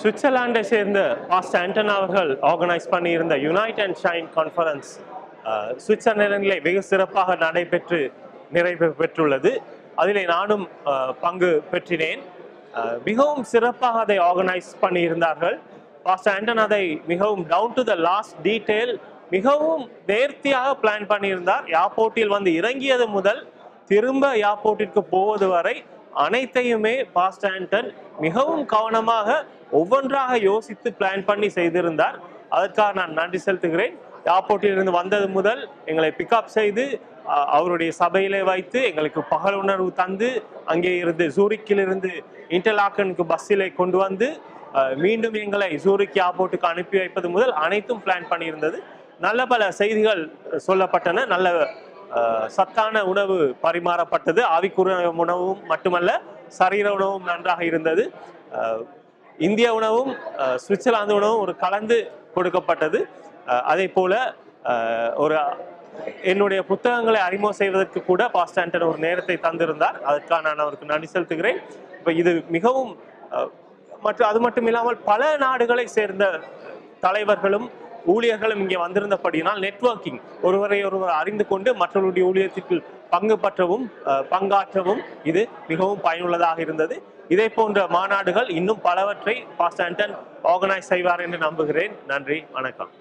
சுவிட்சர்லாண்டை சேர்ந்த பாஸ்ட் ஆண்டன் அவர்கள் ஆர்கனைஸ் பண்ணியிருந்த யுனைட் அண்ட் ஷைன் கான்ஃபரன்ஸ் சுவிட்சர்லாண்டிலே வெகு சிறப்பாக நடைபெற்று நிறைவு பெற்றுள்ளது. அதிலே நானும் பங்கு பெற்றினேன். மிகவும் சிறப்பாக அதை ஆர்கனைஸ் பண்ணியிருந்தார்கள். பாஸ்ட் ஆண்டன் அதை மிகவும் down to the last detail மிகவும் நேர்த்தியாக பிளான் பண்ணியிருந்தார். ஏர்போர்ட்டில் வந்து இறங்கியது முதல் திரும்ப ஏர்போர்ட்டிற்கு போவது வரை அனைத்தையுமே பாஸ்ட் ஆண்டன் மிகவும் கவனமாக ஒவ்வொன்றாக யோசித்து பிளான் பண்ணி செய்திருந்தார். அதற்காக நான் நன்றி செலுத்துகிறேன். ஏர்போர்ட்டிலிருந்து வந்தது முதல் எங்களை பிக்கப் செய்து அவருடைய சபையிலே வைத்து எங்களுக்கு பகல் உணர்வு தந்து அங்கே இருந்து சூரிக்கில் இருந்து இன்டர்லாக்கனுக்கு பஸ்ஸிலே கொண்டு வந்து மீண்டும் எங்களை சூரிக் ஏர்போர்ட்டுக்கு அனுப்பி வைப்பது முதல் அனைத்தும் பிளான் பண்ணியிருந்தது. நல்ல பல செய்திகள் சொல்லப்பட்டன. நல்ல சத்தான உணவு பரிமாறப்பட்டது. ஆவிக்குரிய உணவும் மட்டுமல்ல சரீர உணவும் நன்றாக இருந்தது. இந்திய உணவும் சுவிட்சர்லாந்து உணவும் ஒரு கலந்து கொடுக்கப்பட்டது. அதே போல ஒரு என்னுடைய புத்தகங்களை அறிமுகம் செய்வதற்கு கூட பாஸ்டாண்டன் ஒரு நேரத்தை தந்திருந்தார். அதற்காக நான் அவருக்கு நன்றி செலுத்துகிறேன். இப்போ இது மிகவும் மற்றும் அது மட்டும் இல்லாமல் பல நாடுகளை சேர்ந்த தலைவர்களும் ஊழியர்களும் இங்கே வந்திருந்தபடியினால் நெட்வொர்க்கிங் ஒருவரை ஒருவர் அறிந்து கொண்டு மற்றவருடைய ஊழியத்திற்கு பங்கு பற்றவும் பங்காற்றவும் இது மிகவும் பயனுள்ளதாக இருந்தது. இதே போன்ற மாநாடுகள் இன்னும் பலவற்றை பாஸ்ட் ஆண்டன் ஆர்கனைஸ் செய்வார் என்று நம்புகிறேன். நன்றி வணக்கம்.